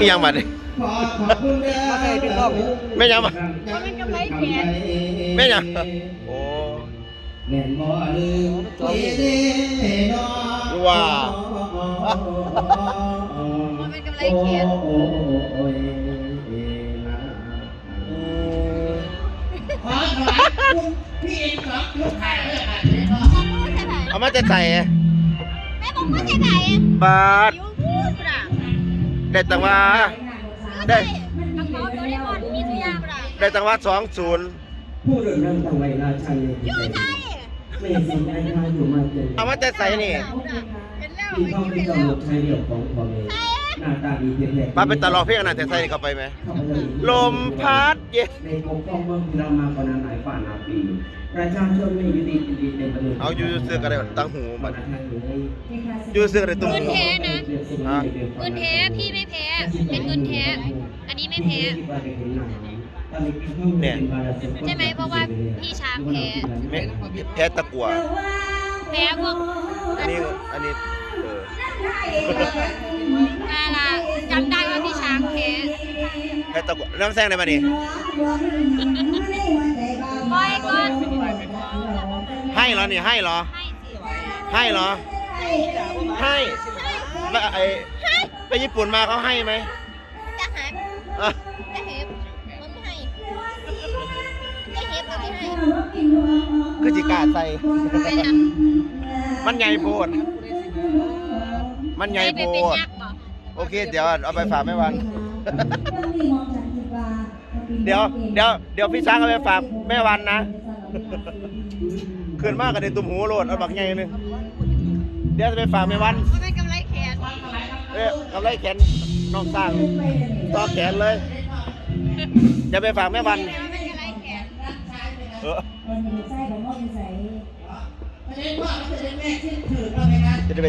มียังบัดนี่ขอขอบคุณเด้อมาใส่เป็นรอบแม่ยังบัดเพราะมันกำไรแขนแม่ยังโอ้แม่นบ่ลืมตัวเด้น้อว้าเพราะมันกำไรแขนโอ้โอ้ยนะอืมขอถวายคุณพี่เอ็นสองลูกค้าเลยค่ะเด้อใช่ไหมเอามาจะใส่แม่บอกว่าใช่ไหมบาทยูพูดปะ ได้ตังว่าได้มังกรโดเรมอนมีทุกอย่างปะได้ตังว่าสองศูนย์ผู้เดินทางต่างไวราชันเลยยูใช่ไม่สิ่งใดทางอยู่มาเจอเอามาจะใส่นี่เห็นแล้วที่ไม่เขาคิดเป็นเห็นตำรแล้ววจชายเดี่ยวของพ่อแม่ หน้าตาดีเพียงแค่มาเป็นตลอดเพียงขนาดแต่ใส่เข้าไปไหม ลมพัดเย็นในปกป้องเมืองที่เรามากว่านั้นหลายฝ่านาปีประชาชนไม่อยู่ดีกินดีเต็มไปหมดเอาอยู่เสื้อกันได้ตั้งหูมัมันนทางอยู่ในอยู่เสื้อกันได้ตุ้มเงินหูแท้นะฮะเงินแท้พี่ไม่แพ้เป็นเงินแท้อันนี้ไม่แพ้ใช่ไหมเพราะว่าพี่ช้างแพ้แม่แพ้ตะกัวแพ้พวกอันนี้อันนี้เออ นาราจำได้ว่าพี่ช้างแพ้แพ้ตะกัวน้ำแซงได้มานี่บอยก่อนให้เหรอนี่ให้เหรอ ให้สิให้เหรอ ให้แล้วไอ้ไปญี่ปุ่นมาเขาให้ไหมจะหายอะจะเห็บมันไม่ให้จะเห็บมันไม่ให้คือจิกล้าใส่เป็นยังมันใหญ่โพด มันใหญ่ให้โพไปเป็นดยักษ์เหรอโอเค เดี๋ยวเอาไปฝากแม่วัน เดี๋ยวเดี๋ยวเดี๋ยวพี่ช้างเอาไปฝากแม่วันนะขึ้นมากกับเด็ตุ้มหูโลดเอาบักใหญ่เลยเดี๋ยวจะไปฝากแม่วันมันเป็นกำไรแขนเอ๊ะกำไรแขนน้องสร้างต่อแขนเลยจะไปฝากแม่วันแต่ว่าเป็นกำไรแขนเออจะได้ไป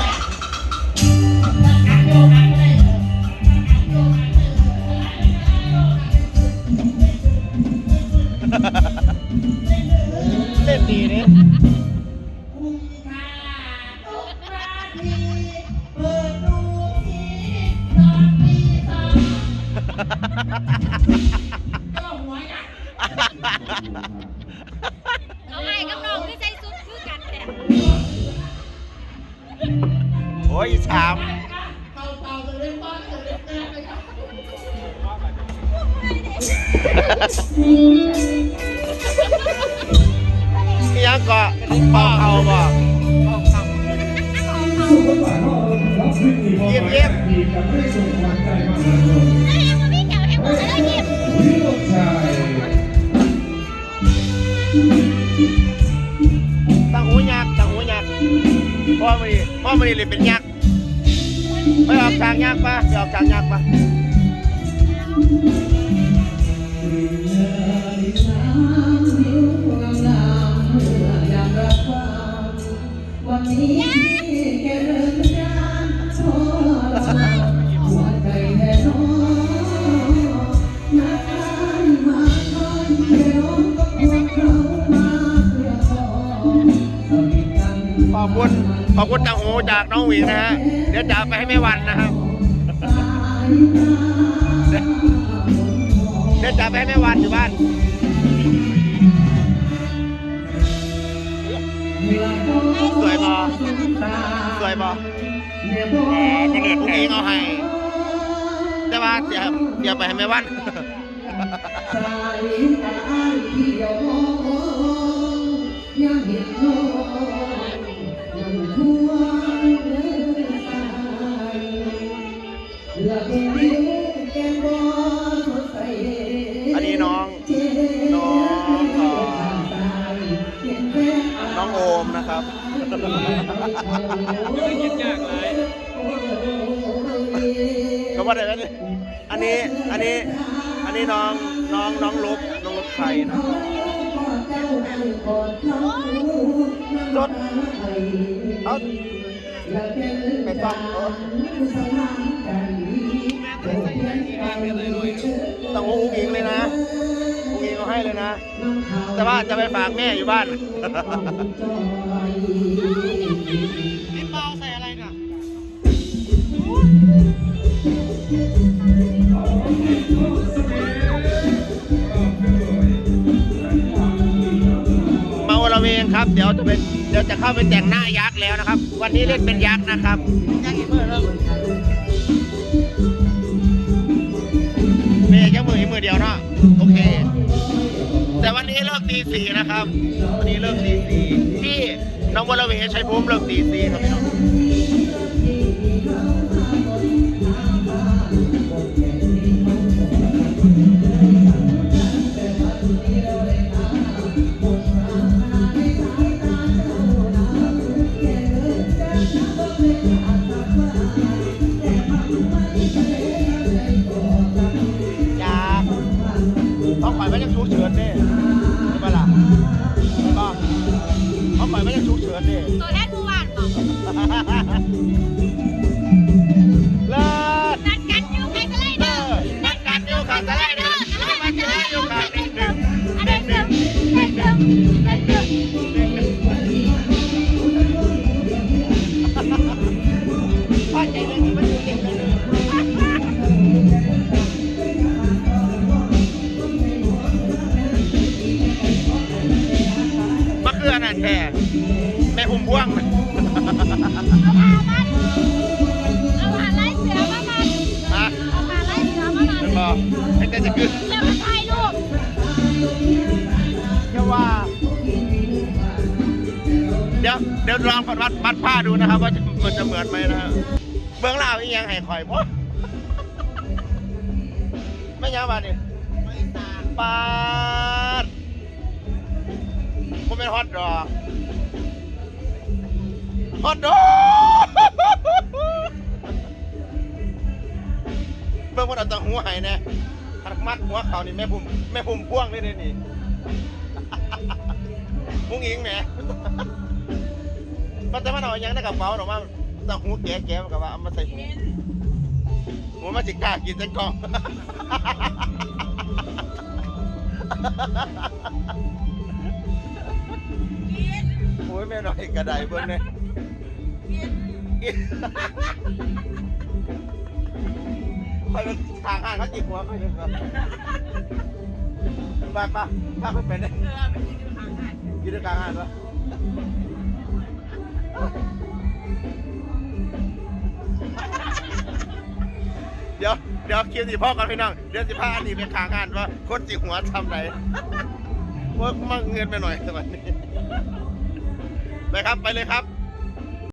เอาไงกับน้องคือใส่สุดคือกันแต่โอ้ยสามอียังก็เป่าเขาบ่เยี่ยมเยี่ยม ตังหูยักษ์ตังหูยักษ์พ่อมันนี่พ่อมันนี่เลยเป็นยักษ์ไปออกทางยักษ์ปะไปออกทางยักษ์ปะวันนี้แกเดิน อบคุณตังหูจากน้องหวิงนะฮะ เดี๋ยวจะไปให้แม่วันนะครับ เดี๋ยวจะไปให้แม่วันอยู่บ้านสวยบอสวยบออ๋อกระเดือดอุ้งอิงเอาให้ แต่ว่าเดี๋ยวเดี๋ยวไปให้แม่วัน ไม่คิดยากเลยก็ว่าแต่ว่าอันนี้ อันนี้ อันนี้น้องน้องน้องลบน้องลบคชัยนะรถเอาไปฟังเออต้องอุ้งอิงเลยนะ เอาให้เลยนะ แต่ว่าจะไปฝากแม่อยู่บ้านนี่เปาใส่อะไรเนี่ยเมาละเวงครับ เดี๋ยวจะเป็นเดี๋ยวจะเข้าไปแต่งหน้ายักษ์แล้วนะครับ วันนี้เล่นเป็นยักษ์นะครับยักษ์อีกมือแล้วเมย์ยังมืออีกมือเดียวเนาะโอเคแต่วั นนี้เลิกตีสี่นะครับ วันนี้เลิกตีสี่ที่น้องวรเวชชัยภูมิเลิกตีสี่ครับพี่น้อง ฉุกเฉินเด้ตัวแทนผู้ว่านบอกเลิศนัดกันอยู่ใครสไลเดอร์นัดกันอยู่ใครสไลเดอร์สไลเดอร์อยู่ใครเด็กเดิมเด็กเดิมเด็กเดิมเด็กเดิม มันคืออันนั้นแท้แม่อุ้มบ่วงนะเอาผ่ามันเอาผ่าไล่เสือมามันฮะเอาผ่าไล่เสือมามันเป็นบอไอ้แต่จะคือแล้วมันถ่ายรูปแค่ว่า เดี๋ยวเดี๋ยวลองวัดวัดผ้าดูนะครับ ว่าจะมันจะเหมือนไหมนะฮะเบื้องล่างอีกยังให้คอยบ่ไม่ยังบาดนี่ปาด ผมเป็นฮอตดอกฮอตดอกเบิ่งมันเอาแตัหัวให้แน่ขัดมัดหัวเขานี่แม่พุ่มแม่พุ่มพ่วงเลยเด้นี่มุ้งอิงแหมมันจะมาเอาอยังในกระเป๋าหรอกว่าต้องหูแก่แก่ๆมันก็ว่าเอามาใส่หูหูมาสิกล้ากินจังกล่อง โอ้ยแม่หน่อยกระไดเบิ้งเนี่ยคอยเป็นทางห้างเขาจิกหัวไปเลยครับไปไปไปไปเป็นเลยยืนกลางห้างปะเดี๋ยวเดี๋ยวคิวสิพ่อก่อนพี่น้องเดี๋ยวสิพาอันนี้ไปค้างงานว่าคนจิหัวทำไหนว่ามั่งเงินไปหน่อยสวัสดี ไปครับไปเลยครับ